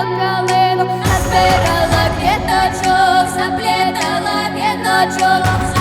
ее калину Разбирала пятачок, заплетала пятачок